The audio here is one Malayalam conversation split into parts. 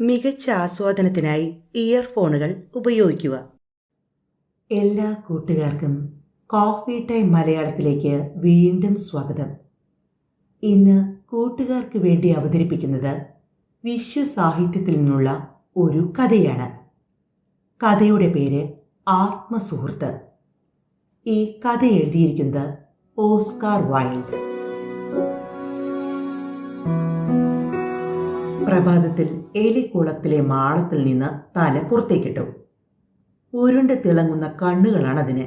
മികച്ച ആസ്വാദനത്തിനായി ഇയർഫോണുകൾ ഉപയോഗിക്കുക. എല്ലാ കൂട്ടുകാർക്കും കോഫി ടൈം മലയാളത്തിലേക്ക് വീണ്ടും സ്വാഗതം. ഇന്ന് കൂട്ടുകാർക്ക് വേണ്ടി അവതരിപ്പിക്കുന്നത് വിശ്വസാഹിത്യത്തിൽ നിന്നുള്ള ഒരു കഥയാണ്. കഥയുടെ പേര് ആത്മസുഹൃത്ത്. ഈ കഥ എഴുതിയിരിക്കുന്നത് ഓസ്കാർ വൈൽഡ്. പ്രഭാതത്തിൽ എലിക്കുളത്തിലെ മാളത്തിൽ നിന്ന് തല പുറത്തേക്കിട്ടു. ഉരുണ്ട് തിളങ്ങുന്ന കണ്ണുകളാണ് അതിന്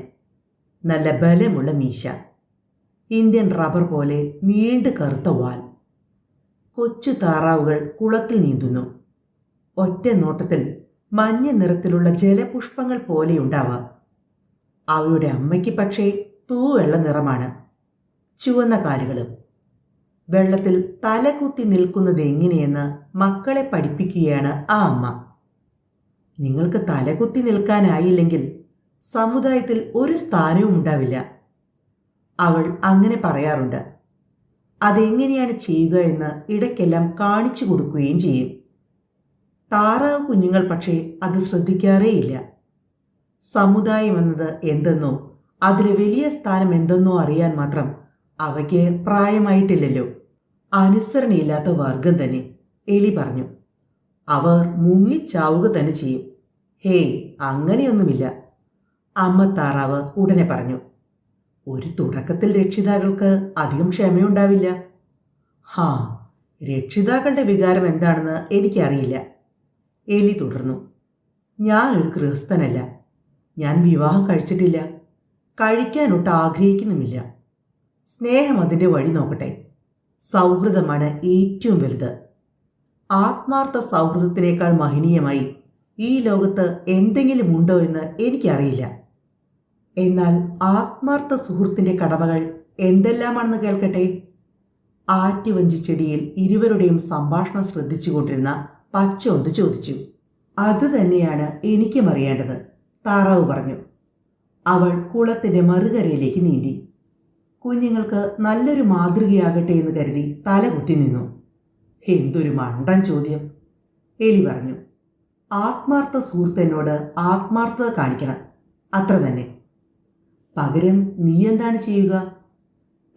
നല്ല ബലമുള്ള മീശ. ഇന്ത്യൻ റബ്ബർ പോലെ നീണ്ടു കറുത്ത വാൽ. കൊച്ചു താറാവുകൾ കുളത്തിൽ നീന്തുന്നു. ഒറ്റ നോട്ടത്തിൽ മഞ്ഞ നിറത്തിലുള്ള ജലപുഷ്പങ്ങൾ പോലെയുണ്ടാവാം അവയുടെ അമ്മയ്ക്ക് പക്ഷേ തൂവെള്ള നിറമാണ്. ചുവന്ന കാലുകളും വെള്ളത്തിൽ തലകുത്തി നിൽക്കുന്നത് എങ്ങനെയെന്ന് മക്കളെ പഠിപ്പിക്കുകയാണ് ആ അമ്മ. നിങ്ങൾക്ക് തലകുത്തി നിൽക്കാനായില്ലെങ്കിൽ സമുദായത്തിൽ ഒരു സ്ഥാനവും ഉണ്ടാവില്ല. അവൾ അങ്ങനെ പറയാറുണ്ട്. അതെങ്ങനെയാണ് ചെയ്യുക എന്ന് ഇടയ്ക്കെല്ലാം കാണിച്ചു കൊടുക്കുകയും ചെയ്യും. താറാവ് കുഞ്ഞുങ്ങൾ പക്ഷേ അത് ശ്രദ്ധിക്കാറേയില്ല. സമുദായം എന്നത് എന്തെന്നോ അതിലെ വലിയ സ്ഥാനം എന്തെന്നോ അറിയാൻ മാത്രം അവയ്ക്ക് പ്രായമായിട്ടില്ലല്ലോ. അനുസരണയില്ലാത്ത വർഗം തന്നെ എലി പറഞ്ഞു. അവർ മുങ്ങിച്ചാവുക തന്നെ ചെയ്യും. ഹേയ് അങ്ങനെയൊന്നുമില്ല. അമ്മ താറാവ് ഉടനെ പറഞ്ഞു. ഒരു തുടക്കത്തിൽ രക്ഷിതാക്കൾക്ക് അധികം ക്ഷമയുണ്ടാവില്ല. ഹാ രക്ഷിതാക്കളുടെ വികാരം എന്താണെന്ന് എനിക്കറിയില്ല. എലി തുടർന്നു. ഞാനൊരു ഗൃഹസ്ഥനല്ല. ഞാൻ വിവാഹം കഴിച്ചിട്ടില്ല. കഴിക്കാനൊട്ട് ആഗ്രഹിക്കുന്നുമില്ല സ്നേഹം അതിന്റെ വഴി നോക്കട്ടെ. സൗഹൃദമാണ് ഏറ്റവും വലുത്. ആത്മാർത്ഥ സൗഹൃദത്തിനേക്കാൾ മഹനീയമായി ഈ ലോകത്ത് എന്തെങ്കിലും ഉണ്ടോ എന്ന് എനിക്കറിയില്ല. എന്നാൽ ആത്മാർത്ഥ സുഹൃത്തിന്റെ കടമകൾ എന്തെല്ലാമാണെന്ന് കേൾക്കട്ടെ? ആറ്റുവഞ്ചിച്ചെടിയിൽ ഇരുവരുടെയും സംഭാഷണം ശ്രദ്ധിച്ചുകൊണ്ടിരുന്ന പച്ച ഒന്ന് ചോദിച്ചു. അത് തന്നെയാണ് എനിക്കും അറിയേണ്ടത്. താറാവ് പറഞ്ഞു. അവൾ കുളത്തിന്റെ മറുകരയിലേക്ക് നീന്തി. കുഞ്ഞുങ്ങൾക്ക് നല്ലൊരു മാതൃകയാകട്ടെ എന്ന് കരുതി തല കുത്തി നിന്നു. എന്തൊരു മണ്ടൻ ചോദ്യം. എലി പറഞ്ഞു ആത്മാർത്ഥ സുഹൃത്തെന്നോട് ആത്മാർത്ഥത കാണിക്കണം. അത്ര തന്നെ. പകരം നീ എന്താണ് ചെയ്യുക?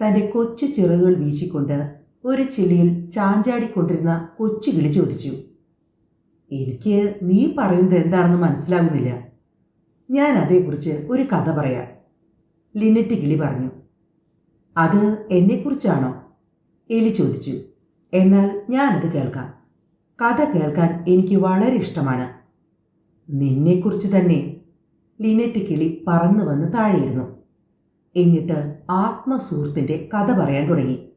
തന്റെ കൊച്ചു ചിറകുകൾ വീശിക്കൊണ്ട് ഒരു ചില്ലിയിൽ ചാഞ്ചാടിക്കൊണ്ടിരുന്ന കൊച്ചു കിളി ചോദിച്ചു എനിക്ക് നീ പറയുന്നത് എന്താണെന്ന് മനസ്സിലാകുന്നില്ല. ഞാൻ അതേക്കുറിച്ച് ഒരു കഥ പറയാം. ലിനറ്റ് കിളി പറഞ്ഞു അത് എന്നെക്കുറിച്ചാണോ? എലി ചോദിച്ചു. എന്നാൽ ഞാനത് കേൾക്കാം. കഥ കേൾക്കാൻ എനിക്ക് വളരെ ഇഷ്ടമാണ്. നിന്നെക്കുറിച്ച് തന്നെ. ലിനറ്റ് കിളി പറന്നു വന്ന് താഴെയിരുന്നു. എന്നിട്ട് ആത്മസുഹൃത്തിന്റെ കഥ പറയാൻ തുടങ്ങി.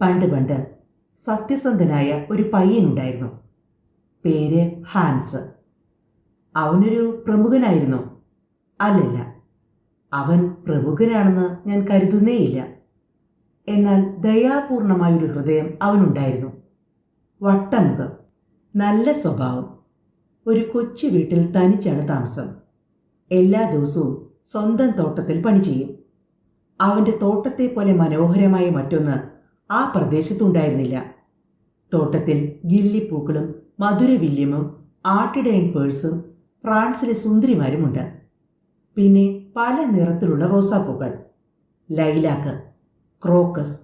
പണ്ട് പണ്ട് സത്യസന്ധനായ ഒരു പയ്യനുണ്ടായിരുന്നു. പേര് ഹാൻസ്. അവനൊരു പ്രമുഖനായിരുന്നു. അല്ലല്ല അവൻ പ്രമുഖനാണെന്ന് ഞാൻ കരുതുന്നേയില്ല. എന്നാൽ ദയാപൂർണമായൊരു ഹൃദയം അവനുണ്ടായിരുന്നു. വട്ടമുഖം നല്ല സ്വഭാവം ഒരു കൊച്ചു വീട്ടിൽ തനിച്ചാണ് താമസം. എല്ലാ ദിവസവും സ്വന്തം തോട്ടത്തിൽ പണി ചെയ്യും. അവന്റെ തോട്ടത്തെ പോലെ മനോഹരമായ മറ്റൊന്ന് ആ പ്രദേശത്തുണ്ടായിരുന്നില്ല. തോട്ടത്തിൽ ഗില്ലിപ്പൂക്കളും മധുരവില്യമും ആട്ടിടയൻ പേഴ്സും ഫ്രാൻസിലെ സുന്ദരിമാരുമുണ്ട്. പിന്നെ പല നിറത്തിലുള്ള റോസാപ്പൂക്കൾ. ലൈലാക്ക് ക്രോക്കസ്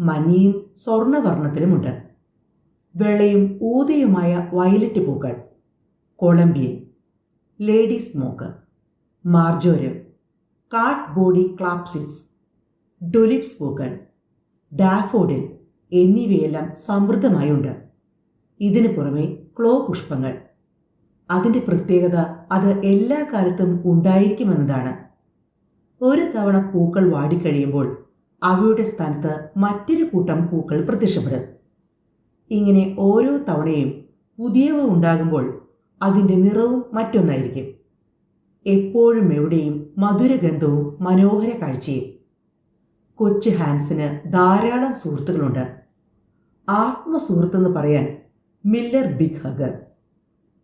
മഞ്ഞയും സ്വർണവർണത്തിലുമുണ്ട്. വെള്ളയും ഊതയുമായ വയലറ്റ് പൂക്കൾ. കൊളംബിയൻ ലേഡി സ്മോക്ക് മാർജോരം കാട്ട് ബോഡി ക്ലാപ്സിസ് ഡൊലിപ്സ് പൂക്കൾ ഡാഫോഡിൽ എന്നിവയെല്ലാം സമൃദ്ധമായുണ്ട്. ഇതിനു പുറമെ ക്ലോ പുഷ്പങ്ങൾ അതിന്റെ പ്രത്യേകത അത് എല്ലാ കാലത്തും ഉണ്ടായിരിക്കുമെന്നതാണ്. ഒരു തവണ പൂക്കൾ വാടിക്കഴിയുമ്പോൾ അവയുടെ സ്ഥാനത്ത് മറ്റൊരു കൂട്ടം പൂക്കൾ പ്രത്യക്ഷപ്പെടും. ഇങ്ങനെ ഓരോ തവണയും പുതിയവ ഉണ്ടാകുമ്പോൾ അതിന്റെ നിറവും മറ്റൊന്നായിരിക്കും. എപ്പോഴും എവിടെയും മധുരഗന്ധവും മനോഹര കാഴ്ചയും. കൊച്ചു ഹാൻസിന് ധാരാളം സുഹൃത്തുക്കളുണ്ട്. ആത്മസുഹൃത്തെന്ന് പറയാൻ മില്ലർ ബിഗ് ഹഗർ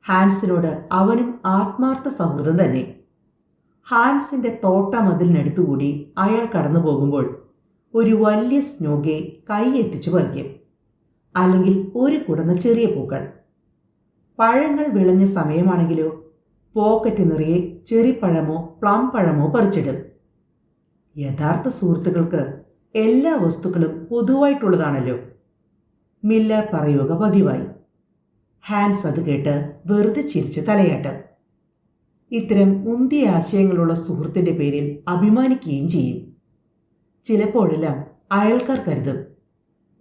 ഹാൻസിനോട് അവനും ആത്മാർത്ഥ സൗഹൃദം തന്നെ. ഹാൻസിന്റെ തോട്ട മതിലിനടുത്തുകൂടി അയാൾ കടന്നു പോകുമ്പോൾ ഒരു വലിയ സ്നോഗെ കൈ എത്തിച്ചു പറിക്കും. അല്ലെങ്കിൽ ഒരു കുടന്ന ചെറിയ പൂക്കൾ. പഴങ്ങൾ വിളഞ്ഞ സമയമാണെങ്കിലോ പോക്കറ്റ് നിറയെ ചെറിപ്പഴമോ പ്ലം പഴമോ പറിച്ചിടും. യഥാർത്ഥ സുഹൃത്തുക്കൾക്ക് എല്ലാ വസ്തുക്കളും പൊതുവായിട്ടുള്ളതാണല്ലോ. മില്ല പറയുക പതിവായി. ഹാൻസ് അത് കേട്ട് വെറുതെ ചിരിച്ച് തലയാട്ട്. ഇത്തരം മുന്തിയ ആശയങ്ങളുള്ള സുഹൃത്തിന്റെ പേരിൽ അഭിമാനിക്കുകയും ചെയ്യും. ചിലപ്പോഴെല്ലാം അയൽക്കാർ കരുതും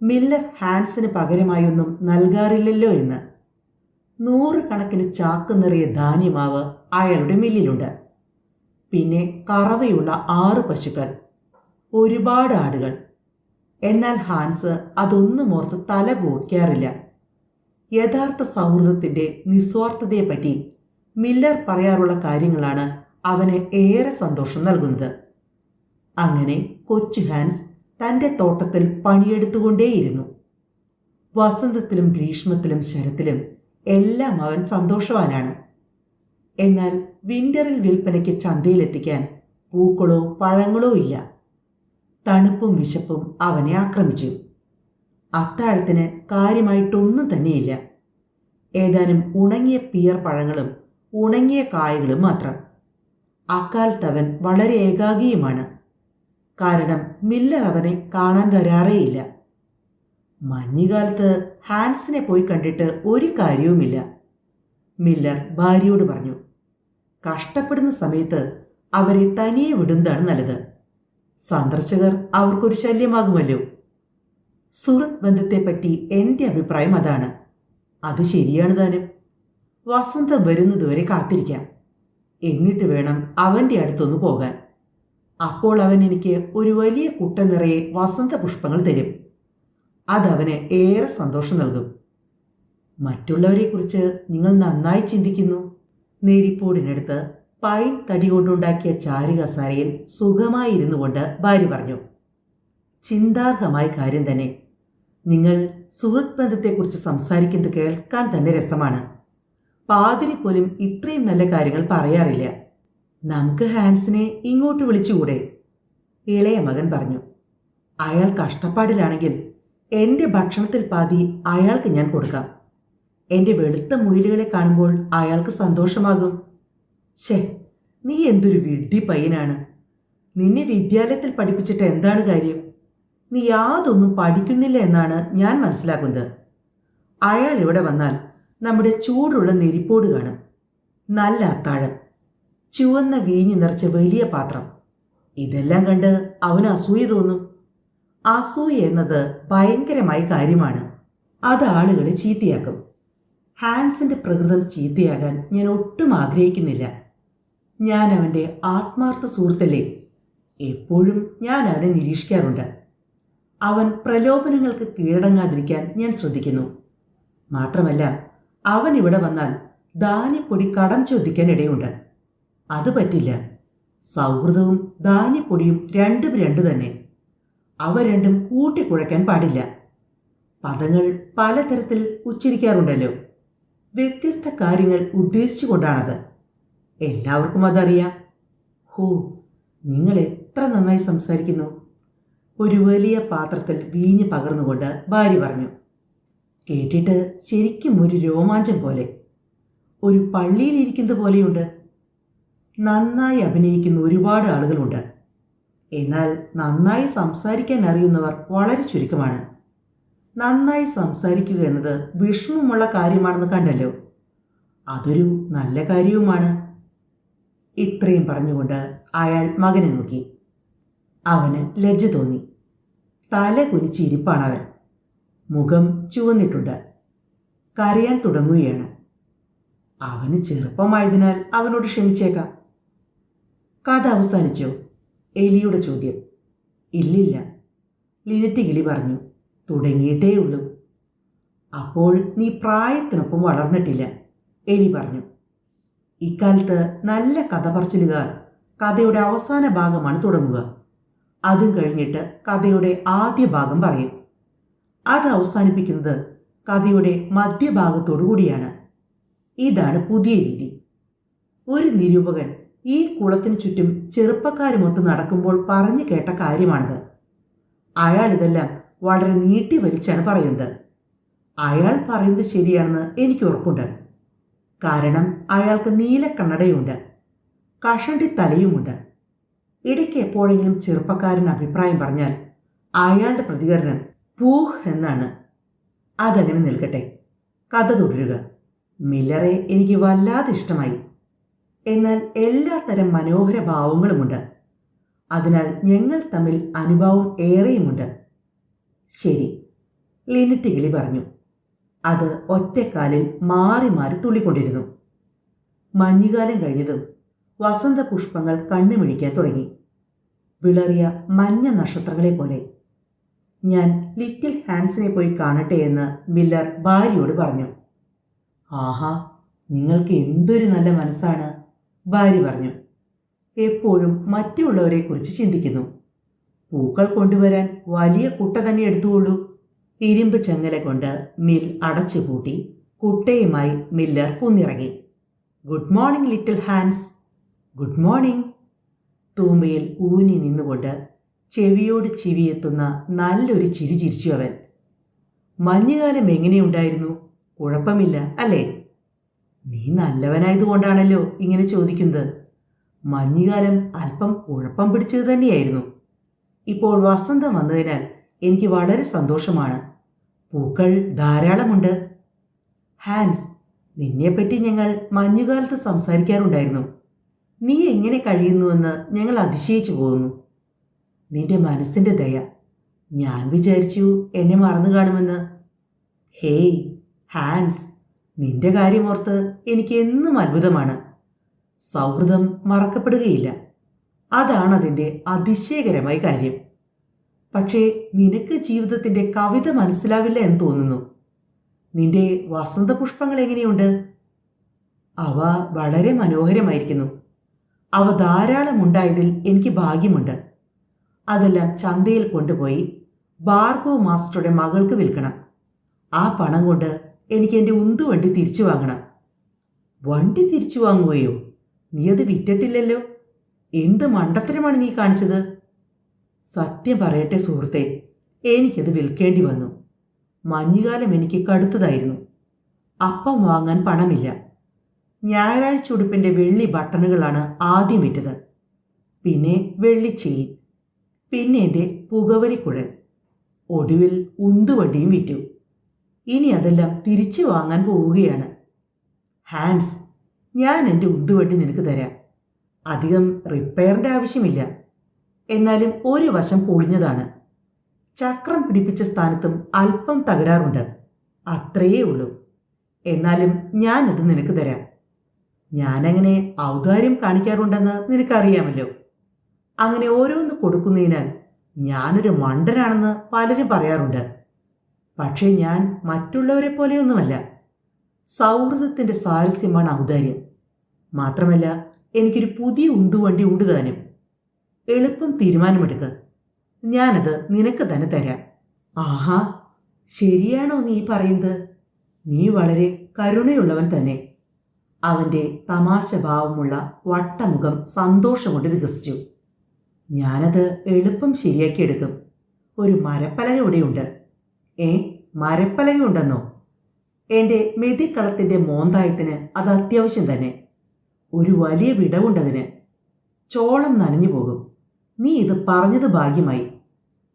മില്ലർ ഹാൻസിന് പകരമായൊന്നും നൽകാറില്ലല്ലോ എന്ന്. നൂറുകണക്കിന് ചാക്ക് നിറയെ ധാന്യമാവ് അയാളുടെ മില്ലിലുണ്ട്. പിന്നെ കറവയുള്ള ആറ് പശുക്കൾ ഒരുപാട് ആടുകൾ. എന്നാൽ ഹാൻസ് അതൊന്നും ഓർത്ത് തല പോക്കാറില്ല യഥാർത്ഥ സൗഹൃദത്തിന്റെ നിസ്വാർത്ഥതയെപ്പറ്റി മില്ലർ പറയാറുള്ള കാര്യങ്ങളാണ് അവന് ഏറെ സന്തോഷം നൽകുന്നത്. അങ്ങനെ കൊച്ചു ഹാൻസ് തന്റെ തോട്ടത്തിൽ പണിയെടുത്തുകൊണ്ടേയിരുന്നു. വസന്തത്തിലും ഗ്രീഷ്മത്തിലും ശരത്തിലും എല്ലാം അവൻ സന്തോഷവാനാണ്. എന്നാൽ വിന്ററിൽ വിൽപ്പനയ്ക്ക് ചന്തയിലെത്തിക്കാൻ പൂക്കളോ പഴങ്ങളോ ഇല്ല. തണുപ്പും വിശപ്പും അവനെ ആക്രമിച്ചു. അത്താഴത്തിന് കാര്യമായിട്ടൊന്നും തന്നെയില്ല. ഏതാനും ഉണങ്ങിയ പിയർ പഴങ്ങളും ഉണങ്ങിയ കായകളും മാത്രം. അക്കാലത്തവൻ വളരെ ഏകാഗിയുമാണ്. കാരണം മില്ലർ അവനെ കാണാൻ വരാറേയില്ല. മഞ്ഞുകാലത്ത് ഹാൻസിനെ പോയി കണ്ടിട്ട് ഒരു കാര്യവുമില്ല. മില്ലർ ഭാര്യയോട് പറഞ്ഞു കഷ്ടപ്പെടുന്ന സമയത്ത് അവരെ തനിയെ വിടുന്നതാണ് നല്ലത്. സന്ദർശകർ അവർക്കൊരു ശല്യമാകുമല്ലോ. സുഹൃത്ത് ബന്ധത്തെപ്പറ്റി എന്റെ അഭിപ്രായം അതാണ്. അത് ശരിയാണ് താനും. വസന്തം വരുന്നതുവരെ കാത്തിരിക്കാം. എന്നിട്ട് വേണം അവന്റെ അടുത്തൊന്ന് പോകാൻ. അപ്പോൾ അവൻ എനിക്ക് ഒരു വലിയ കുട്ട നിറയെ വസന്ത പുഷ്പങ്ങൾ തരും. അതവന് ഏറെ സന്തോഷം നൽകും. മറ്റുള്ളവരെക്കുറിച്ച് നിങ്ങൾ നന്നായി ചിന്തിക്കുന്നു. നേരിപ്പോടിനടുത്ത് പൈൻ തടി കൊണ്ടുണ്ടാക്കിയ ചാരുകസാരയിൽ സുഖമായി ഇരുന്നു കൊണ്ട് ഭാര്യ പറഞ്ഞു. ചിന്താർഹമായ കാര്യം തന്നെ. നിങ്ങൾ സുഹൃത്ത് ബന്ധത്തെക്കുറിച്ച് സംസാരിക്കുന്നത് കേൾക്കാൻ തന്നെ രസമാണ്. പാതിരി പോലും ഇത്രയും നല്ല കാര്യങ്ങൾ പറയാറില്ല. നമുക്ക് ഹാൻസിനെ ഇങ്ങോട്ട് വിളിച്ചുകൂടെ? ഇളയ മകൻ പറഞ്ഞു. അയാൾ കഷ്ടപ്പാടിലാണെങ്കിൽ എന്റെ ഭക്ഷണത്തിൽ പാതി അയാൾക്ക് ഞാൻ കൊടുക്കാം. എന്റെ വെളുത്ത മുയിലുകളെ കാണുമ്പോൾ അയാൾക്ക് സന്തോഷമാകും. ശേ നീ എന്തൊരു വിഡ്ഢി പയ്യനാണ്. നിന്നെ വിദ്യാലയത്തിൽ പഠിപ്പിച്ചിട്ട് എന്താണ് കാര്യം? നീ യാതൊന്നും പഠിക്കുന്നില്ല എന്നാണ് ഞാൻ മനസ്സിലാക്കുന്നത്. അയാൾ ഇവിടെ വന്നാൽ നമ്മുടെ ചൂടുള്ള നെരിപ്പോട് കാണും. നല്ല അത്താഴം. ചുവന്ന വീഞ്ഞു നിറച്ച വലിയ പാത്രം. ഇതെല്ലാം കണ്ട് അവന് അസൂയ തോന്നും. അസൂയ എന്നത് ഭയങ്കരമായ കാര്യമാണ്. അത് ആളുകളെ ചീത്തയാക്കും. ഹാൻസിന്റെ പ്രകൃതം ചീത്തയാകാൻ ഞാൻ ഒട്ടും ആഗ്രഹിക്കുന്നില്ല. ഞാൻ അവന്റെ ആത്മാർത്ഥ സുഹൃത്തല്ലേ? എപ്പോഴും ഞാൻ അവനെ നിരീക്ഷിക്കാറുണ്ട്. അവൻ പ്രലോഭനങ്ങൾക്ക് കീഴടങ്ങാതിരിക്കാൻ ഞാൻ ശ്രദ്ധിക്കുന്നു. മാത്രമല്ല അവൻ ഇവിടെ വന്നാൽ ധാന്യപ്പൊടി കടം ചോദിക്കാൻ ഇടയുണ്ട്. അത് പറ്റില്ല. സൗഹൃദവും ധാന്യപ്പൊടിയും രണ്ടും രണ്ടു തന്നെ. അവ രണ്ടും കൂട്ടിക്കുഴയ്ക്കാൻ പാടില്ല. പദങ്ങൾ പലതരത്തിൽ ഉച്ചരിക്കാറുണ്ടല്ലോ. വ്യത്യസ്ത കാര്യങ്ങൾ ഉദ്ദേശിച്ചുകൊണ്ടാണത്. എല്ലാവർക്കും അതറിയാം. ഹോ നിങ്ങൾ എത്ര നന്നായി സംസാരിക്കുന്നു. ഒരു വലിയ പാത്രത്തിൽ വീഞ്ഞ് പകർന്നുകൊണ്ട് ഭാര്യ പറഞ്ഞു കേട്ടിട്ട് ശരിക്കും ഒരു രോമാഞ്ചം പോലെ. ഒരു പള്ളിയിലിരിക്കുന്നത് പോലെയുണ്ട്. നന്നായി അഭിനയിക്കുന്ന ഒരുപാട് ആളുകളുണ്ട്. എന്നാൽ നന്നായി സംസാരിക്കാൻ അറിയുന്നവർ വളരെ ചുരുക്കമാണ്. നന്നായി സംസാരിക്കുക എന്നത് വിഷമമുള്ള കാര്യമാണെന്ന് കണ്ടല്ലോ. അതൊരു നല്ല കാര്യവുമാണ്. ഇത്രയും പറഞ്ഞുകൊണ്ട് അയാൾ മകനെ നോക്കി. അവന് ലജ്ജ തോന്നി. തല കുനിച്ച് ഇരിപ്പാണ് അവൻ. മുഖം ചുവന്നിട്ടുണ്ട്. കരയാൻ തുടങ്ങുകയാണ്. അവന് ചെറുപ്പമായതിനാൽ അവനോട് ക്ഷമിച്ചേക്കാം. കഥ അവസാനിച്ചോ. എലിയുടെ ചോദ്യം. ഇല്ലില്ല. ലിനറ്റ് കിളി പറഞ്ഞു. തുടങ്ങിയിട്ടേ ഉള്ളൂ. അപ്പോൾ നീ പ്രായത്തിനൊപ്പം വളർന്നിട്ടില്ല എലി പറഞ്ഞു. ഇക്കാലത്ത് നല്ല കഥ പറച്ചിലുകാർ കഥയുടെ അവസാന ഭാഗമാണ് തുടങ്ങുക. അതും കഴിഞ്ഞിട്ട് കഥയുടെ ആദ്യ ഭാഗം പറയും. അത് അവസാനിപ്പിക്കുന്നത് കഥയുടെ മധ്യഭാഗത്തോടുകൂടിയാണ് ഇതാണ് പുതിയ രീതി. ഒരു നിരൂപകൻ ഈ കുളത്തിന് ചുറ്റും ചെറുപ്പക്കാരുമൊത്ത് നടക്കുമ്പോൾ പറഞ്ഞു കേട്ട കാര്യമാണിത്. അയാൾ ഇതെല്ലാം വളരെ നീട്ടി വലിച്ചാണ് പറയുന്നത്. അയാൾ പറയുന്നത് ശരിയാണെന്ന് എനിക്ക് ഉറപ്പുണ്ട്. കാരണം അയാൾക്ക് നീല കണ്ണടയുണ്ട് കഷണ്ടി തലയുമുണ്ട് ഇടയ്ക്ക് എപ്പോഴെങ്കിലും ചെറുപ്പക്കാരൻ അഭിപ്രായം പറഞ്ഞാൽ അയാളുടെ പ്രതികരണം പൂഹ് എന്നാണ്. അതങ്ങനെ നിൽക്കട്ടെ. കഥ തുടരുക. മില്ലറെ എനിക്ക് വല്ലാതെ ഇഷ്ടമായി. എന്നാൽ എല്ലാത്തരം മനോഹര ഭാവങ്ങളുമുണ്ട്. അതിനാൽ ഞങ്ങൾ തമ്മിൽ അനുഭവം ഏറെയുമുണ്ട്. ശരി. ലിനിറ്റ് കിളി പറഞ്ഞു. അത് ഒറ്റക്കാലിൽ മാറി മാറി തുള്ളിക്കൊണ്ടിരുന്നു. മഞ്ഞുകാലം കഴിഞ്ഞതും വസന്ത പുഷ്പങ്ങൾ കണ്ണുമിഴിക്കാൻ തുടങ്ങി. വിളറിയ മഞ്ഞ നക്ഷത്രങ്ങളെ പോലെ. ഞാൻ ലിറ്റിൽ ഹാൻസിനെ പോയി കാണട്ടെ എന്ന് മില്ലർ ഭാര്യയോട് പറഞ്ഞു. ആഹാ നിങ്ങൾക്ക് എന്തൊരു നല്ല മനസ്സാണ് ഭാര്യ പറഞ്ഞു. എപ്പോഴും മറ്റുള്ളവരെക്കുറിച്ച് ചിന്തിക്കുന്നു. പൂക്കൾ കൊണ്ടുവരാൻ വലിയ കുട്ട തന്നെ എടുത്തുകൊള്ളൂ. ഇരുമ്പ് ചെങ്ങല കൊണ്ട് മിൽ അടച്ചു കൂട്ടി കുട്ടയുമായി miller കുന്നിറങ്ങി. Good morning little Hans. Good morning. തൂമ്പയിൽ ഊന്നി നിന്നുകൊണ്ട് ചെവിയോട് ചിവിയെത്തുന്ന നല്ലൊരു ചിരി ചിരിച്ചു അവൻ. മഞ്ഞുകാലം എങ്ങനെയുണ്ടായിരുന്നു? കുഴപ്പമില്ല അല്ലേ? നീ നല്ലവനായതുകൊണ്ടാണല്ലോ ഇങ്ങനെ ചോദിക്കുന്നത്. മഞ്ഞുകാലം അല്പം കുഴപ്പം പിടിച്ചത് തന്നെയായിരുന്നു. ഇപ്പോൾ വസന്തം വന്നതിനാൽ എനിക്ക് വളരെ സന്തോഷമാണ്. പൂക്കൾ ധാരാളമുണ്ട്. ഹാൻസ് നിന്നെപ്പറ്റി ഞങ്ങൾ മഞ്ഞുകാലത്ത് സംസാരിക്കാറുണ്ടായിരുന്നു. നീ എങ്ങനെ കഴിയുന്നുവെന്ന് ഞങ്ങൾ അതിശയിച്ചു പോകുന്നു. നിന്റെ മനസ്സിന്റെ ദയ. ഞാൻ വിചാരിച്ചു എന്നെ മറന്നു കാണുമെന്ന്. ഹേയ് ഹാൻസ് നിന്റെ കാര്യമോർത്ത് എനിക്ക് എന്നും അത്ഭുതമാണ്. സൗഹൃദം മറക്കപ്പെടുകയില്ല. അതാണ് അതിന്റെ അതിശയകരമായ കാര്യം. പക്ഷേ നിനക്ക് ജീവിതത്തിന്റെ കവിത മനസ്സിലാവില്ല എന്ന് തോന്നുന്നു. നിന്റെ വസന്തപുഷ്പങ്ങൾ എങ്ങനെയുണ്ട്? അവ വളരെ മനോഹരമായിരിക്കുന്നു. അവ ധാരാളം ഉണ്ടായതിൽ എനിക്ക് ഭാഗ്യമുണ്ട്. അതെല്ലാം ചന്തയിൽ കൊണ്ടുപോയി ബാർഗോ മാസ്റ്ററുടെ മകൾക്ക് വിൽക്കണം. ആ പണം കൊണ്ട് എനിക്ക് എന്റെ ഉന്തുവണ്ടി തിരിച്ചു വാങ്ങണം. വണ്ടി തിരിച്ചു വാങ്ങുകയോ? നീ അത് വിറ്റിട്ടില്ലല്ലോ. എന്ത് മണ്ടത്തരമാണ് നീ കാണിച്ചത്? സത്യം പറയട്ടെ സുഹൃത്തെ എനിക്കത് വിൽക്കേണ്ടി വന്നു. മഞ്ഞുകാലം എനിക്ക് കടുത്തതായിരുന്നു. അപ്പം വാങ്ങാൻ പണമില്ല. ഞായറാഴ്ച ഉടുപ്പിന്റെ വെള്ളി ബട്ടണുകളാണ് ആദ്യം വിറ്റത് പിന്നെ വെള്ളി ചെയിൻ പിന്നെ എന്റെ പുകവലിക്കുഴൽ ഒടുവിൽ ഉന്തുവണ്ടിയും വിറ്റു. ഇനി അതെല്ലാം തിരിച്ചു വാങ്ങാൻ പോവുകയാണ്. ഹാൻസ് ഞാൻ എന്റെ ഉന്തുവണ്ടി നിനക്ക് തരാം. അധികം റിപ്പയറിന്റെ ആവശ്യമില്ല. എന്നാലും ഒരു വശം പൊളിഞ്ഞതാണ്. ചക്രം പിടിപ്പിച്ച സ്ഥാനത്തും അല്പം തകരാറുണ്ട്. അത്രയേ ഉള്ളൂ. എന്നാലും ഞാനത് നിനക്ക് തരാം. ഞാനങ്ങനെ ഔദാര്യം കാണിക്കാറുണ്ടെന്ന് നിനക്കറിയാമല്ലോ. അങ്ങനെ ഓരോന്ന് കൊടുക്കുന്നതിനാൽ ഞാനൊരു മണ്ടനാണെന്ന് പലരും പറയാറുണ്ട്. പക്ഷേ ഞാൻ മറ്റുള്ളവരെ പോലെയൊന്നുമല്ല. സൗഹൃദത്തിന്റെ സാരസ്യമാണ് ഔദാര്യം. മാത്രമല്ല എനിക്കൊരു പുതിയ ഉന്തുവണ്ടി ഉണ്ടുതാനും എളുപ്പം തീരുമാനമെടുക്കുക ഞാനത് നിനക്ക് തന്നെ തരാം. ആഹാ ശരിയാണോ നീ പറയുന്നത്? നീ വളരെ കരുണയുള്ളവൻ തന്നെ. അവന്റെ തമാശഭാവമുള്ള വട്ടമുഖം സന്തോഷം കൊണ്ട് വികസിച്ചു. ഞാനത് എളുപ്പം ശരിയാക്കിയെടുക്കും. ഒരു മരപ്പലക ഇവിടെയുണ്ട് ഏ മരപ്പലക ഉണ്ടെന്നോ എന്റെ മെതിക്കളത്തിന്റെ മോന്തായത്തിന് അത് അത്യാവശ്യം തന്നെ. ഒരു വലിയ വിടവുണ്ടതിന്. ചോളം നനഞ്ഞു പോകും. നീ ഇത് പറഞ്ഞത് ഭാഗ്യമായി.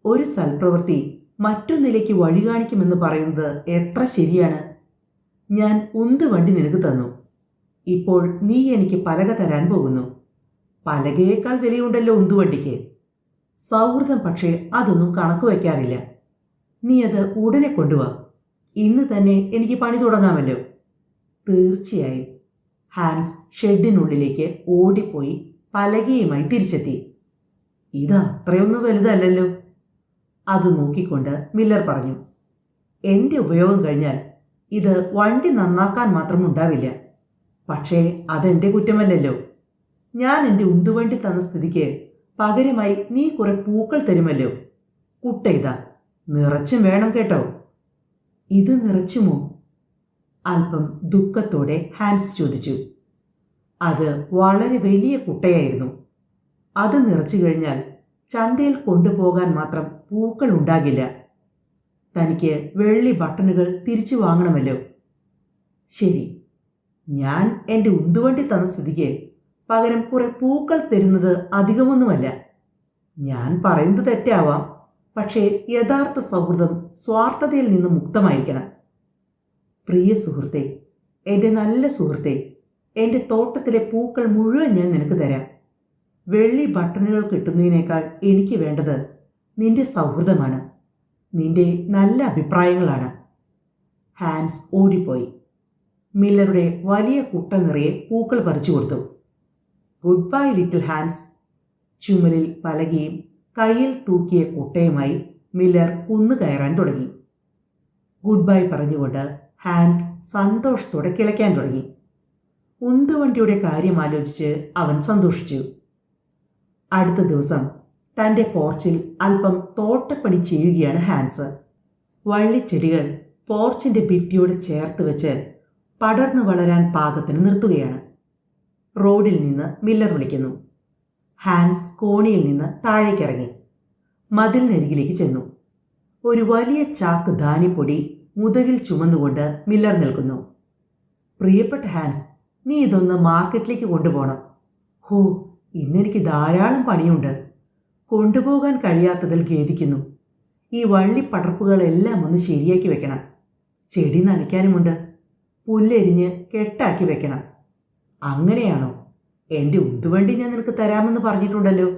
ഒരു സൽപ്രവൃത്തി മറ്റൊന്നിലേക്ക് വഴി കാണിക്കുമെന്ന് പറയുന്നത് എത്ര ശരിയാണ്? ഞാൻ ഉന്ത് വണ്ടി നിനക്ക് തന്നു. ഇപ്പോൾ നീ എനിക്ക് പലക തരാൻ പോകുന്നു. പലകയേക്കാൾ വിലയുണ്ടല്ലോ ഉന്തുവണ്ടിക്ക്. സൗഹൃദം പക്ഷേ അതൊന്നും കണക്ക് വയ്ക്കാറില്ല. നീ അത് ഉടനെ കൊണ്ടുവാ. ഇന്ന് തന്നെ എനിക്ക് പണി തുടങ്ങാമല്ലോ. തീർച്ചയായും. ഹാൻസ് ഷെഡിനുള്ളിലേക്ക് ഓടിപ്പോയി പലകയുമായി തിരിച്ചെത്തി. ഇത് അത്രയൊന്നും വലുതല്ലല്ലോ. അത് നോക്കിക്കൊണ്ട് മില്ലർ പറഞ്ഞു. എന്റെ ഉപയോഗം കഴിഞ്ഞാൽ ഇത് വണ്ടി നന്നാക്കാൻ മാത്രം ഉണ്ടാവില്ല. പക്ഷേ അതെന്റെ കുറ്റമല്ലല്ലോ. ഞാൻ എന്റെ ഉന്തുവണ്ടി തന്ന സ്ഥിതിക്ക് പകരമായി നീ കുറെ പൂക്കൾ തരുമല്ലോ. കുട്ട ഇതാ നിറച്ചും വേണം കേട്ടോ. ഇത് നിറച്ചുമോ? അല്പം ദുഃഖത്തോടെ ഹാൻസ് ചോദിച്ചു. അത് വളരെ വലിയ കുട്ടയായിരുന്നു. അത് നിറച്ചു കഴിഞ്ഞാൽ ചന്തയിൽ കൊണ്ടുപോകാൻ മാത്രം പൂക്കൾ ഉണ്ടാകില്ല. തനിക്ക് വെള്ളി ബട്ടണുകൾ തിരിച്ചു വാങ്ങണമല്ലോ. ശരി ഞാൻ എന്റെ ഉന്തുവണ്ടി തന്ന സ്ഥിതിക്ക് പകരം കുറെ പൂക്കൾ തരുന്നത് അധികമൊന്നുമല്ല. ഞാൻ പറയുന്നത് തെറ്റാവാം. പക്ഷേ യഥാർത്ഥ സൗഹൃദം സ്വാർത്ഥതയിൽ നിന്ന് മുക്തമായിരിക്കണം. പ്രിയ സുഹൃത്തെ എന്റെ നല്ല സുഹൃത്തെ എന്റെ തോട്ടത്തിലെ പൂക്കൾ മുഴുവൻ ഞാൻ നിനക്ക് തരാം. വെള്ളി ബട്ടണുകൾ കിട്ടുന്നതിനേക്കാൾ എനിക്ക് വേണ്ടത് നിന്റെ സൗഹൃദമാണ്. നിന്റെ നല്ല അഭിപ്രായങ്ങളാണ്. ഹാൻസ് ഓടിപ്പോയി. മില്ലറുടെ വലിയ കുട്ട നിറയെ പൂക്കൾ പറിച്ചു കൊടുത്തു. ഗുഡ് ബൈ ലിറ്റിൽ ഹാൻസ് ചുമലിൽ പലകയും കയ്യിൽ തൂക്കിയ കുട്ടയുമായി മില്ലർ കുന്നു കയറാൻ തുടങ്ങി. ഗുഡ് ബൈ പറഞ്ഞുകൊണ്ട് ഹാൻസ് സന്തോഷത്തോടെ കിളയ്ക്കാൻ തുടങ്ങി. ഉന്തുവണ്ടിയുടെ കാര്യം ആലോചിച്ച് അവൻ സന്തോഷിച്ചു. അടുത്ത ദിവസം തന്റെ പോർച്ചിൽ അല്പം തോട്ടപ്പണി ചെയ്യുകയാണ് ഹാൻസ്. വള്ളിച്ചെടികൾ പോർച്ചിന്റെ ഭിത്തിയോട് ചേർത്ത് വെച്ച് പടർന്നു വളരാൻ പാകത്തിന് നിർത്തുകയാണ്. റോഡിൽ നിന്ന് മില്ലർ വിളിക്കുന്നു. ഹാൻസ് കോണിയിൽ നിന്ന് താഴേക്കിറങ്ങി. മതിലിനരികിലേക്ക് ചെന്നു. ഒരു വലിയ ചാക്ക് ധാന്യപ്പൊടി മുതകിൽ ചുമന്നുകൊണ്ട് മില്ലർ നിൽക്കുന്നു. പ്രിയപ്പെട്ട ഹാൻസ് നീ ഇതൊന്ന് മാർക്കറ്റിലേക്ക് കൊണ്ടുപോകണം. ഹോ ഇന്നെനിക്ക് ധാരാളം പണിയുണ്ട്. കൊണ്ടുപോകാൻ കഴിയാത്തതിൽ ഖേദിക്കുന്നു. ഈ വള്ളിപ്പടർപ്പുകളെല്ലാം ഒന്ന് ശരിയാക്കി വെക്കണം. ചെടി നനയ്ക്കാനുമുണ്ട്. പുല്ലെരിഞ്ഞ് കെട്ടാക്കി വെക്കണം. അങ്ങനെയാണോ? എന്റെ ഉന്തുവണ്ടി ഞാൻ നിനക്ക് തരാമെന്ന് പറഞ്ഞിട്ടുണ്ടല്ലോ.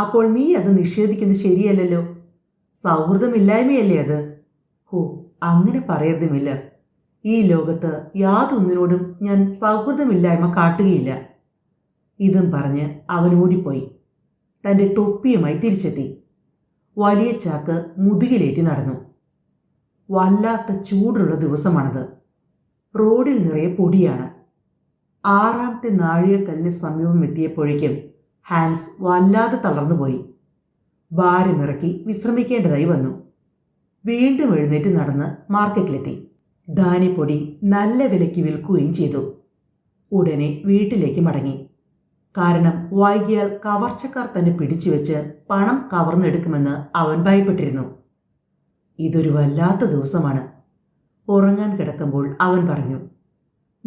അപ്പോൾ നീ അത് നിഷേധിക്കുന്നത് ശരിയല്ലല്ലോ. സൗഹൃദമില്ലായ്മയല്ലേ അത്? ഹോ അങ്ങനെ പറയരുതുമില്ല. ഈ ലോകത്ത് യാതൊന്നിനോടും ഞാൻ സൗഹൃദമില്ലായ്മ കാട്ടുകയില്ല. ഇതും പറഞ്ഞ് അവൻ ഓടിപ്പോയി. തന്റെ തൊപ്പിയുമായി തിരിച്ചെത്തി. വലിയ ചാക്ക് മുതുകിലേറ്റി നടന്നു. വല്ലാത്ത ചൂടുള്ള ദിവസമാണത്. റോഡിൽ നിറയെ പൊടിയാണ്. ആറാമത്തെ നാഴികക്കല്ലിന് സമീപം എത്തിയപ്പോഴേക്കും ഹാൻസ് വല്ലാതെ തളർന്നുപോയി ഭാരമിറക്കി വിശ്രമിക്കേണ്ടതായി വന്നു. വീണ്ടും എഴുന്നേറ്റ് നടന്ന് മാർക്കറ്റിലെത്തി. ധാന്യപ്പൊടി നല്ല വിലയ്ക്ക് വിൽക്കുകയും ചെയ്തു. ഉടനെ വീട്ടിലേക്ക് മടങ്ങി. കാരണം വൈകിയാൽ കവർച്ചക്കാർ തന്നെ പിടിച്ചു വെച്ച് പണം കവർന്നെടുക്കുമെന്ന് അവൻ ഭയപ്പെട്ടിരുന്നു. ഇതൊരു വല്ലാത്ത ദിവസമാണ്. ഉറങ്ങാൻ കിടക്കുമ്പോൾ അവൻ പറഞ്ഞു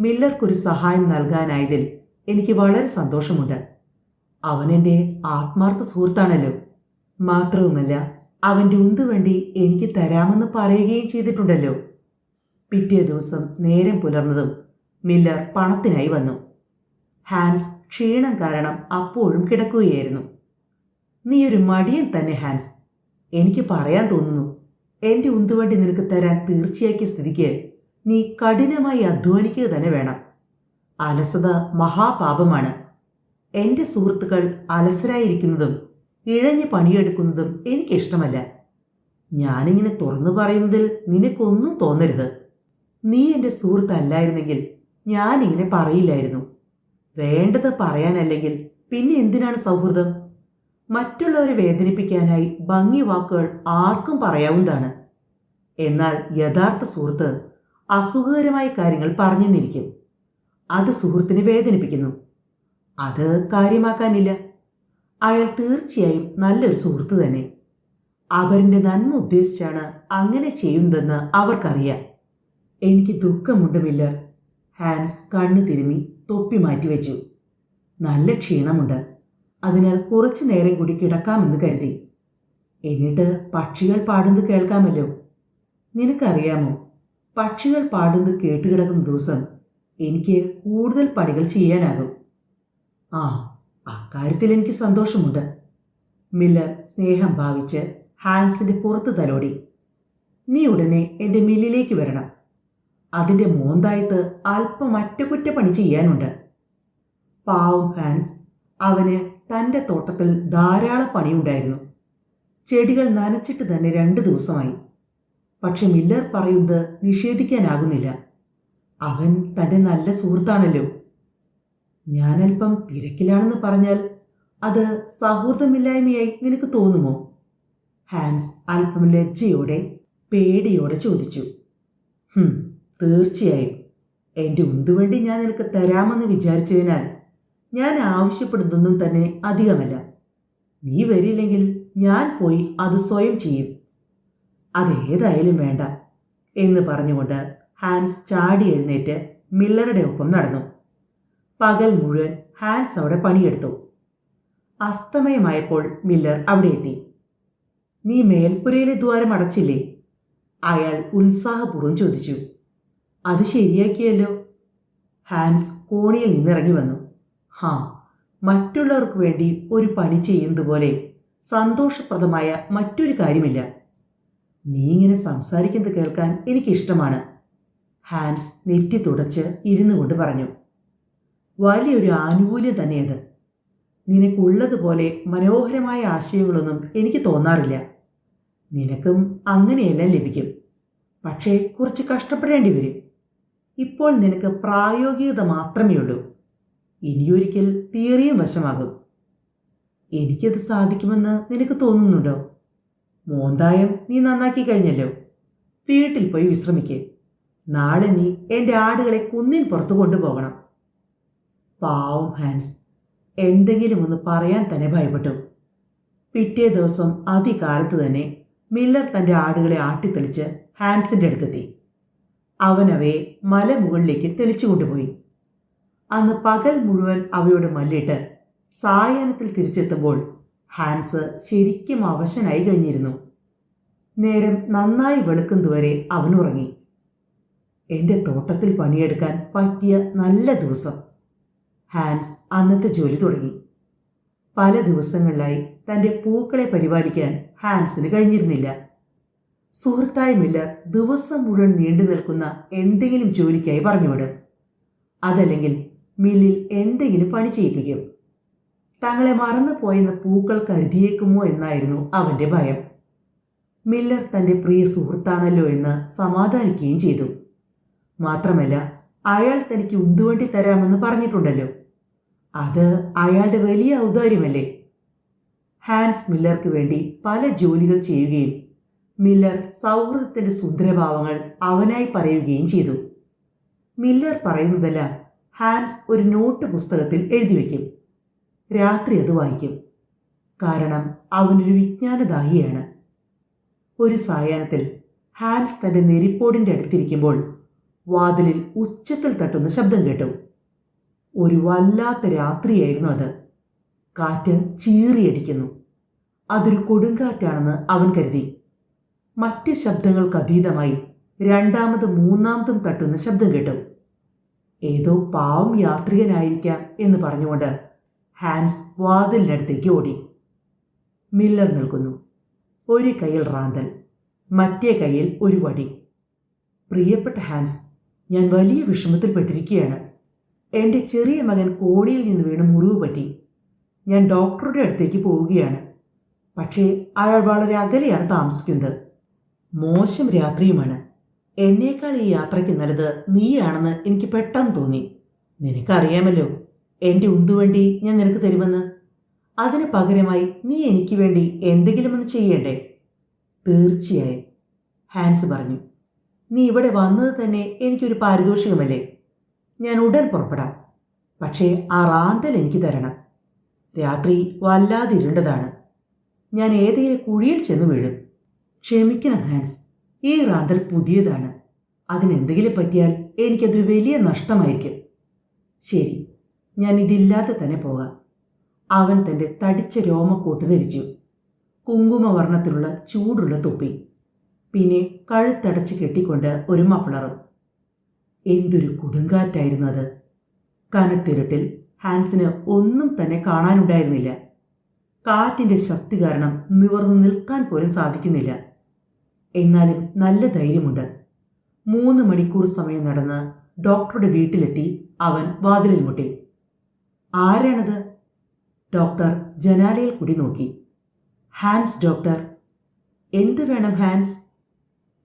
മില്ലർക്കൊരു സഹായം നൽകാനായതിൽ എനിക്ക് വളരെ സന്തോഷമുണ്ട്. അവൻ എന്റെ ആത്മാർത്ഥ സുഹൃത്താണല്ലോ. മാത്രവുമല്ല അവന്റെ ഉന്തുവണ്ടി എനിക്ക് തരാമെന്ന് പറയുകയും ചെയ്തിട്ടുണ്ടല്ലോ. പിറ്റേ ദിവസം നേരം പുലർന്നതും മില്ലർ പണത്തിനായി വന്നു. ഹാൻസ് ക്ഷീണം കാരണം അപ്പോഴും കിടക്കുകയായിരുന്നു. നീ ഒരു മടിയൻ തന്നെ ഹാൻസ്. എനിക്ക് പറയാൻ തോന്നുന്നു എന്റെ ഉന്തുവണ്ടി നിനക്ക് തരാൻ തീർച്ചയാക്കിയ സ്ഥിതിക്ക് നീ കഠിനമായി അധ്വാനിക്കുക തന്നെ വേണം. അലസത മഹാപാപമാണ്. എന്റെ സുഹൃത്തുക്കൾ അലസരായിരിക്കുന്നതും ഇഴഞ്ഞ് പണിയെടുക്കുന്നതും എനിക്കിഷ്ടമല്ല ഞാനിങ്ങനെ തുറന്നു പറയുന്നതിൽ നിനക്കൊന്നും തോന്നരുത്. നീ എന്റെ സുഹൃത്തല്ലായിരുന്നെങ്കിൽ ഞാനിങ്ങനെ പറയില്ലായിരുന്നു. വേണ്ടത് പറയാനല്ലെങ്കിൽ പിന്നെ എന്തിനാണ് സൗഹൃദം? മറ്റുള്ളവരെ വേദനിപ്പിക്കാനായി ഭംഗി വാക്കുകൾ ആർക്കും പറയാവുന്നതാണ്. എന്നാൽ യഥാർത്ഥ സുഹൃത്ത് അസുഖകരമായ കാര്യങ്ങൾ പറഞ്ഞെന്നിരിക്കും. അത് സുഹൃത്തിനെ വേദനിപ്പിക്കുന്നു. അത് കാര്യമാക്കാനില്ല. അയാൾ തീർച്ചയായും നല്ലൊരു സുഹൃത്ത് തന്നെ. അവരിന്റെ നന്മ ഉദ്ദേശിച്ചാണ് അങ്ങനെ ചെയ്യുന്നതെന്ന് അവർക്കറിയാം. എനിക്ക് ദുഃഖമുണ്ട് മില്ലർ ഹാൻസ് കണ്ണു തിരുമി തൊപ്പി മാറ്റിവെച്ചു. നല്ല ക്ഷീണമുണ്ട്. അതിനാൽ കുറച്ചു നേരം കൂടി കിടക്കാമെന്ന് കരുതി. എന്നിട്ട് പക്ഷികൾ പാടുന്നത് കേൾക്കാമല്ലോ. നിനക്കറിയാമോ? പക്ഷികൾ പാടുന്നത് കേട്ടുകിടക്കുന്ന ദിവസം എനിക്ക് കൂടുതൽ പണികൾ ചെയ്യാനാകും. ആ അക്കാര്യത്തിൽ എനിക്ക് സന്തോഷമുണ്ട്. മില്ലർ സ്നേഹം ഭാവിച്ച് ഹാൻസിന്റെ പുറത്ത് തലോടി. നീ ഉടനെ എന്റെ മില്ലിലേക്ക് വരണം. അതിന്റെ മോന്തായത്ത് അല്പം അറ്റകുറ്റപ്പണി ചെയ്യാനുണ്ട്. പാവം ഹാൻസ് അവന് തന്റെ തോട്ടത്തിൽ ധാരാളം പണിയുണ്ടായിരുന്നു. ചെടികൾ നനച്ചിട്ട് തന്നെ രണ്ട് ദിവസമായി. പക്ഷെ മില്ലർ പറയുന്നത് നിഷേധിക്കാനാകുന്നില്ല. അവൻ തന്റെ നല്ല സുഹൃത്താണല്ലോ. ഞാനല്പം തിരക്കിലാണെന്ന് പറഞ്ഞാൽ അത് സൗഹൃദമില്ലായ്മയായി നിനക്ക് തോന്നുമോ? ഹാൻസ് അല്പം ലജ്ജയോടെ പേടിയോടെ ചോദിച്ചു. തീർച്ചയായും. എന്റെ ഉന്തുവണ്ടി ഞാൻ നിനക്ക് തരാമെന്ന് വിചാരിച്ചതിനാൽ ഞാൻ ആവശ്യപ്പെടുന്നതൊന്നും തന്നെ അധികമല്ല. നീ വരില്ലെങ്കിൽ ഞാൻ പോയി അത് സ്വയം ചെയ്യും. അതേതായാലും വേണ്ട എന്ന് പറഞ്ഞുകൊണ്ട് ഹാൻസ് ചാടി എഴുന്നേറ്റ് മില്ലറുടെ ഒപ്പം നടന്നു. പകൽ മുഴുവൻ ഹാൻസ് അവിടെ പണിയെടുത്തു. അസ്തമയമായപ്പോൾ മില്ലർ അവിടെ എത്തി. നീ മേൽപ്പുരയിലെ ദ്വാരം അടച്ചില്ലേ? അയാൾ ഉത്സാഹപൂർവം ചോദിച്ചു. അത് ശരിയാക്കിയല്ലോ. ഹാൻസ് കോണിയിൽ നിന്നിറങ്ങി വന്നു. ഹാ മറ്റുള്ളവർക്ക് വേണ്ടി ഒരു പണി ചെയ്യുന്നത് പോലെ സന്തോഷപ്രദമായ മറ്റൊരു കാര്യമില്ല. നീ ഇങ്ങനെ സംസാരിക്കുന്നത് കേൾക്കാൻ എനിക്കിഷ്ടമാണ് ഹാൻസ് നെറ്റി തുടച്ച് ഇരുന്നു കൊണ്ട് പറഞ്ഞു. വലിയൊരു ആനുകൂല്യം തന്നെയത്. നിനക്കുള്ളതുപോലെ മനോഹരമായ ആശയങ്ങളൊന്നും എനിക്ക് തോന്നാറില്ല. നിനക്കും അങ്ങനെയെല്ലാം ലഭിക്കും. പക്ഷേ കുറച്ച് കഷ്ടപ്പെടേണ്ടി വരും. ഇപ്പോൾ നിനക്ക് പ്രായോഗികത മാത്രമേ ഉള്ളൂ ഇനിയൊരിക്കൽ തിയറിയും വശമാകും. എനിക്കത് സാധിക്കുമെന്ന് നിനക്ക് തോന്നുന്നുണ്ടോ? മോന്തായം നീ നന്നാക്കി കഴിഞ്ഞല്ലോ. വീട്ടിൽ പോയി വിശ്രമിക്കേ. നാളെ നീ എന്റെ ആടുകളെ കുന്നിൻ പുറത്തു കൊണ്ടുപോകണം. പാവം ഹാൻസ് എന്തെങ്കിലും ഒന്ന് പറയാൻ തന്നെ ഭയപ്പെട്ടു. പിറ്റേ ദിവസം അതികാലത്ത് തന്നെ മില്ലർ തന്റെ ആടുകളെ ആട്ടിത്തെളിച്ച് ഹാൻസിന്റെ അടുത്തെത്തി. അവൻ അവയെ മലമുകളിലേക്ക് തെളിച്ചു കൊണ്ടുപോയി അന്ന് പകൽ മുഴുവൻ അവയോട് മല്ലിട്ട് സായാഹ്നത്തിൽ തിരിച്ചെത്തുമ്പോൾ ഹാൻസ് ശരിക്കും അവശനായി കഴിഞ്ഞിരുന്നു. നേരം നന്നായി വെളുക്കുന്നതുവരെ അവൻ ഉറങ്ങി എന്റെ തോട്ടത്തിൽ പണിയെടുക്കാൻ പറ്റിയ നല്ല ദിവസം. ഹാൻസ് അന്നത്തെ ജോലി തുടങ്ങി. പല ദിവസങ്ങളിലായി തന്റെ പൂക്കളെ പരിപാലിക്കാൻ ഹാൻസിന് കഴിഞ്ഞിരുന്നില്ല. സുഹൃത്തായ മില്ലർ ദിവസം മുഴുവൻ നീണ്ടു നിൽക്കുന്ന എന്തെങ്കിലും ജോലിക്കായി പറഞ്ഞുവിടും. അതല്ലെങ്കിൽ മില്ലിൽ എന്തെങ്കിലും പണി ചെയ്യിപ്പിക്കും. തങ്ങളെ മറന്നുപോയെന്ന പൂക്കൾ കരുതിയേക്കുമോ എന്നായിരുന്നു അവന്റെ ഭയം. മില്ലർ തന്റെ പ്രിയ സുഹൃത്താണല്ലോ എന്ന് സമാധാനിക്കുകയും ചെയ്തു. മാത്രമല്ല അയാൾ തനിക്ക് ഉന്തുവണ്ടി തരാമെന്ന് പറഞ്ഞിട്ടുണ്ടല്ലോ. അത് അയാളുടെ വലിയ ഔദാര്യമല്ലേ? ഹാൻസ് മില്ലർക്ക് വേണ്ടി പല ജോലികൾ ചെയ്യുകയും മില്ലർ സൗഹൃദത്തിന്റെ സുന്ദരഭാവങ്ങൾ അവനായി പറയുകയും ചെയ്തു. മില്ലർ പറയുന്നതെല്ലാം ഹാൻസ് ഒരു നോട്ട് പുസ്തകത്തിൽ എഴുതി വയ്ക്കും. രാത്രി അത് വായിക്കും. കാരണം അവനൊരു വിജ്ഞാനദാഹിയാണ്. ഒരു സായാഹ്നത്തിൽ ഹാൻസ് തന്റെ നെരിപ്പോടിന്റെ അടുത്തിരിക്കുമ്പോൾ വാതിലിൽ ഉച്ചത്തിൽ തട്ടുന്ന ശബ്ദം കേട്ടു. ഒരു വല്ലാത്ത രാത്രിയായിരുന്നു അത്. കാറ്റ് ചീറിയടിക്കുന്നു. അതൊരു കൊടുങ്കാറ്റാണെന്ന് അവൻ കരുതി. മറ്റ് ശബ്ദങ്ങൾക്കതീതമായി രണ്ടാമതും മൂന്നാമതും തട്ടുന്ന ശബ്ദം കേട്ടു. ഏതോ പാവം യാത്രികനായിരിക്കാം എന്ന് പറഞ്ഞുകൊണ്ട് ഹാൻസ് വാതിലിനടുത്തേക്ക് ഓടി. മില്ലർ നിൽക്കുന്നു. ഒരു കയ്യിൽ റാന്തൽ മറ്റേ കയ്യിൽ ഒരു വടി. പ്രിയപ്പെട്ട ഹാൻസ് ഞാൻ വലിയ വിഷമത്തിൽപ്പെട്ടിരിക്കുകയാണ്. എന്റെ ചെറിയ മകൻ കോടിയിൽ നിന്ന് വീണ് മുറിവ് പറ്റി. ഞാൻ ഡോക്ടറുടെ അടുത്തേക്ക് പോവുകയാണ്. പക്ഷേ അയാൾ വളരെ അകലെയാണ് താമസിക്കുന്നത്. മോശം രാത്രിയുമാണ്. എന്നേക്കാൾ ഈ യാത്രയ്ക്ക് നല്ലത് നീയാണെന്ന് എനിക്ക് പെട്ടെന്ന് തോന്നി. നിനക്കറിയാമല്ലോ എന്റെ ഉന്തുവണ്ടി ഞാൻ നിനക്ക് തരുമെന്ന്. അതിന് പകരമായി നീ എനിക്ക് വേണ്ടി എന്തെങ്കിലും ഒന്ന് ചെയ്യണ്ടേ? തീർച്ചയായും ഹാൻസ് പറഞ്ഞു. നീ ഇവിടെ വന്നത് തന്നെ എനിക്കൊരു പാരിതോഷികമല്ലേ? ഞാൻ ഉടൻ പുറപ്പെടാം. പക്ഷേ ആ റാന്തൽ എനിക്ക് തരണം. രാത്രി വല്ലാതെ ഇരുണ്ടതാണ് ഞാൻ ഏതെങ്കിലും കുഴിയിൽ ചെന്ന് വീഴും. ക്ഷമിക്കണം ഹാൻസ്. ഈ റാന്തൽ പുതിയതാണ്. അതിനെന്തെങ്കിലും പറ്റിയാൽ എനിക്കതൊരു വലിയ നഷ്ടമായിരിക്കും. ശരി ഞാൻ ഇതില്ലാതെ തന്നെ പോകാം. അവൻ തന്റെ തടിച്ച രോമക്കൂട്ട് ധരിച്ചു. കുങ്കുമവർണത്തിലുള്ള ചൂടുള്ള തൊപ്പി. പിന്നെ കഴുത്തടച്ച് കെട്ടിക്കൊണ്ട് ഒരു മഫ്ളറും എന്തൊരു കൊടുങ്കാറ്റായിരുന്നു അത്. കനത്തിരുട്ടിൽ ഹാൻസിന് ഒന്നും തന്നെ കാണാനുണ്ടായിരുന്നില്ല. കാറ്റിന്റെ ശക്തി കാരണം നിവർന്നു നിൽക്കാൻ പോലും സാധിക്കുന്നില്ല. എന്നാലും നല്ല ധൈര്യമുണ്ട്. മൂന്ന് മണിക്കൂർ സമയം നടന്ന് ഡോക്ടറുടെ വീട്ടിലെത്തി അവൻ വാതിലിൽ മുട്ടി. ആരാണത്? ഡോക്ടർ ജനാലയിൽ കൂടി നോക്കി. Hans doctor. എന്ത് വേണം ഹാൻസ്?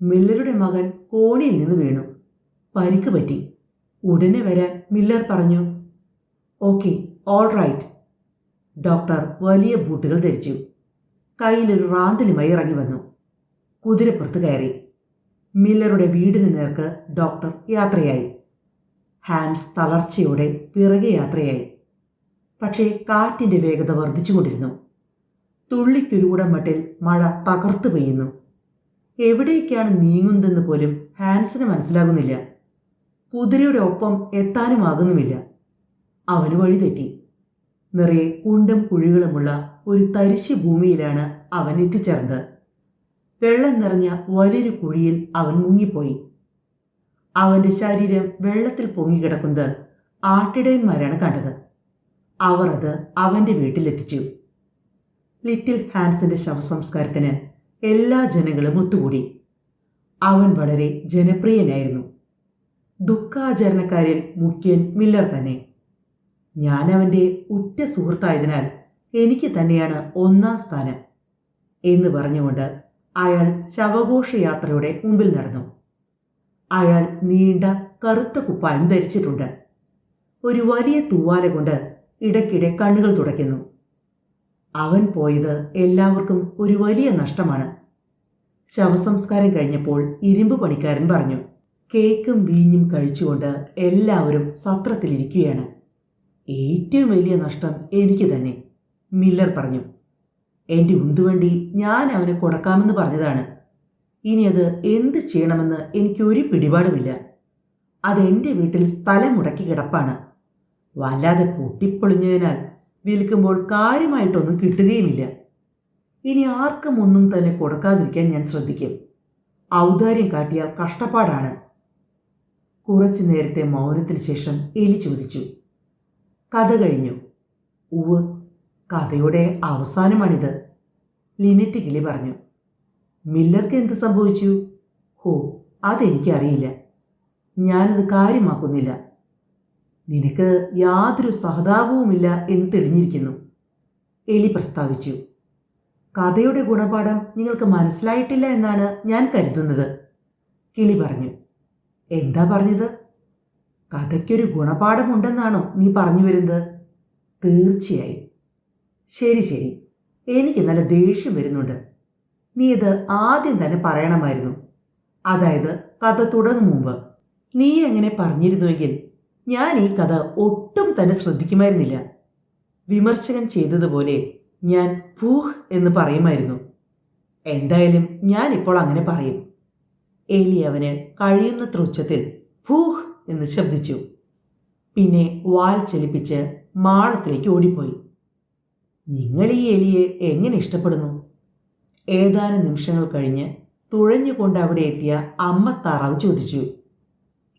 മില്ലറുടെ മകൻ കോണിയിൽ നിന്ന് വീണു. പരിക്ക് പറ്റി. ഉടനെ വരാൻ മില്ലർ പറഞ്ഞു. Okay all right. ഡോക്ടർ വലിയ ബൂട്ടുകൾ ധരിച്ചു. കയ്യിലൊരു റാന്തലുമായി ഇറങ്ങി വന്നു. കുതിരപ്പുറത്ത് കയറി. മില്ലറുടെ വീടിന് നേർക്ക് ഡോക്ടർ യാത്രയായി. ഹാൻസ് തളർച്ചയോടെ പിറകെ യാത്രയായി. പക്ഷേ കാറ്റിന്റെ വേഗത വർദ്ധിച്ചുകൊണ്ടിരുന്നു തുള്ളിക്കുരുകൂടം മട്ടിൽ മഴ തകർത്തു പെയ്യുന്നു. എവിടേക്കാണ് നീങ്ങുന്നതെന്ന് പോലും ഹാൻസിന് മനസ്സിലാകുന്നില്ല. കുതിരയുടെ ഒപ്പം എത്താനുമാകുന്നുമില്ല അവന് വഴിതെറ്റി. നിറയെ കുണ്ടും കുഴികളുമുള്ള ഒരു തരിശു ഭൂമിയിലാണ് അവൻ എത്തിച്ചേർന്നത്. വെള്ളം നിറഞ്ഞ വലിയൊരു കുഴിയിൽ അവൻ മുങ്ങിപ്പോയി. അവന്റെ ശരീരം വെള്ളത്തിൽ പൊങ്ങിക്കിടക്കുന്നത് ആട്ടിടയന്മാരാണ് കണ്ടത്. അവർ അത് അവന്റെ വീട്ടിലെത്തിച്ചു. ലിറ്റിൽ ഹാൻസിന്റെ ശവസംസ്കാരത്തിന് എല്ലാ ജനങ്ങളും ഒത്തുകൂടി. അവൻ വളരെ ജനപ്രിയനായിരുന്നു. ദുഃഖാചരണക്കാരിൽ മുഖ്യൻ മില്ലർ തന്നെ. ഞാൻ അവന്റെ ഉറ്റ സുഹൃത്തായതിനാൽ എനിക്ക് തന്നെയാണ് ഒന്നാം സ്ഥാനം എന്ന് പറഞ്ഞുകൊണ്ട് അയാൾ ശവഘോഷയാത്രയുടെ മുമ്പിൽ നടന്നു. അയാൾ നീണ്ട കറുത്ത കുപ്പായം ധരിച്ചിട്ടുണ്ട്. ഒരു വലിയ തൂവാല കൊണ്ട് ഇടയ്ക്കിടെ കണ്ണുകൾ തുടയ്ക്കുന്നു. അവൻ പോയത് എല്ലാവർക്കും ഒരു വലിയ നഷ്ടമാണ്. ശവസംസ്കാരം കഴിഞ്ഞപ്പോൾ ഇരുമ്പ് പണിക്കാരൻ പറഞ്ഞു കേക്കും വീഞ്ഞും കഴിച്ചുകൊണ്ട് എല്ലാവരും സത്രത്തിലിരിക്കുകയാണ്. ഏറ്റവും വലിയ നഷ്ടം എനിക്ക് തന്നെ മില്ലർ പറഞ്ഞു. എന്റെ ഉന്തുവണ്ടി ഞാൻ അവന് കൊടുക്കാമെന്ന് പറഞ്ഞതാണ്. ഇനി അത് എന്ത് ചെയ്യണമെന്ന് എനിക്കൊരു പിടിപാടുമില്ല. അതെന്റെ വീട്ടിൽ സ്ഥലം മുടക്കി കിടപ്പാണ്. വല്ലാതെ പൊട്ടിപ്പൊളിഞ്ഞതിനാൽ വിൽക്കുമ്പോൾ കാര്യമായിട്ടൊന്നും കിട്ടുകയുമില്ല. ഇനി ആർക്കും ഒന്നും തന്നെ കൊടുക്കാതിരിക്കാൻ ഞാൻ ശ്രദ്ധിക്കും. ഔദാര്യം കാട്ടിയാൽ കഷ്ടപ്പാടാണ്. കുറച്ചു നേരത്തെ മൗനത്തിന് ശേഷം എലി ചോദിച്ചു. കഥ കഴിഞ്ഞു. ഉവ് കഥയുടെ അവസാനമാണിത്. ലിനറ്റ് കിളി പറഞ്ഞു മില്ലർക്ക് എന്ത് സംഭവിച്ചു? ഹോ അതെനിക്കറിയില്ല. ഞാനത് കാര്യമാക്കുന്നില്ല. നിനക്ക് യാതൊരു സഹതാപവുമില്ല എന്ന് തെളിഞ്ഞിരിക്കുന്നു എലി പ്രസ്താവിച്ചു. കഥയുടെ ഗുണപാഠം നിങ്ങൾക്ക് മനസ്സിലായിട്ടില്ല എന്നാണ് ഞാൻ കരുതുന്നത് കിളി പറഞ്ഞു. എന്താ പറഞ്ഞത്? കഥയ്ക്കൊരു ഗുണപാഠമുണ്ടെന്നാണോ നീ പറഞ്ഞു വരുന്നത്? തീർച്ചയായും. ശരി ശരി. എനിക്ക് നല്ല ദേഷ്യം വരുന്നുണ്ട്. നീ ഇത് ആദ്യം തന്നെ പറയണമായിരുന്നു. അതായത് കഥ തുടങ്ങും മുമ്പ്. നീ അങ്ങനെ പറഞ്ഞിരുന്നുവെങ്കിൽ ഞാൻ ഈ കഥ ഒട്ടും തന്നെ ശ്രദ്ധിക്കുമായിരുന്നില്ല. വിമർശകൻ ചെയ്തതുപോലെ ഞാൻ ഭൂഹ് എന്ന് പറയുമായിരുന്നു. എന്തായാലും ഞാൻ ഇപ്പോൾ അങ്ങനെ പറയും. എലി അവന് കഴിയുന്നത്ര ഉച്ചത്തിൽ ഭൂഹ് എന്ന് ശബ്ദിച്ചു. പിന്നെ വാൽ ചലിപ്പിച്ച് മാളത്തിലേക്ക് ഓടിപ്പോയി. നിങ്ങൾ ഈ എലിയെ എങ്ങനെ ഇഷ്ടപ്പെടുന്നു? ഏതാനും നിമിഷങ്ങൾ കഴിഞ്ഞ് തുഴഞ്ഞുകൊണ്ട് അവിടെ എത്തിയ അമ്മ താറാവ് ചോദിച്ചു.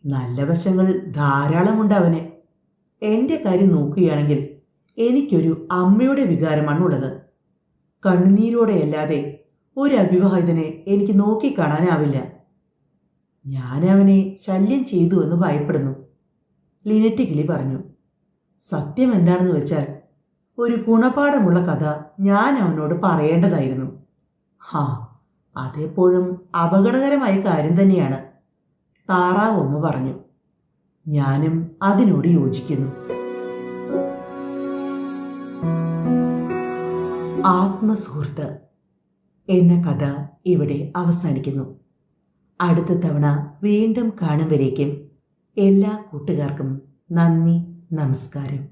നല്ല വശങ്ങൾ ധാരാളമുണ്ട് അവന്. എന്റെ കാര്യം നോക്കുകയാണെങ്കിൽ എനിക്കൊരു അമ്മയുടെ വികാരമാണുള്ളത് കണ്ണുനീരോടെയല്ലാതെ ഒരു അവിവാഹിതനെ എനിക്ക് നോക്കിക്കാണാനാവില്ല ഞാൻ അവനെ ശല്യം ചെയ്തു എന്ന് ഭയപ്പെടുന്നു. ലിനറ്റ് കിളി പറഞ്ഞു. സത്യം എന്താണെന്ന് വെച്ചാൽ ഒരു ഗുണപാഠമുള്ള കഥ ഞാൻ അവനോട് പറയേണ്ടതായിരുന്നു. ഹാ അതെപ്പോഴും അപകടകരമായ കാര്യം തന്നെയാണ് താറാവ് ഒന്ന് പറഞ്ഞു. ഞാനും അതിനോട് യോജിക്കുന്നു. ആത്മസുഹൃത്ത് എന്ന കഥ ഇവിടെ അവസാനിക്കുന്നു. അടുത്ത തവണ വീണ്ടും കാണും വരേക്കും എല്ലാ കൂട്ടുകാർക്കും നന്ദി നമസ്കാരം.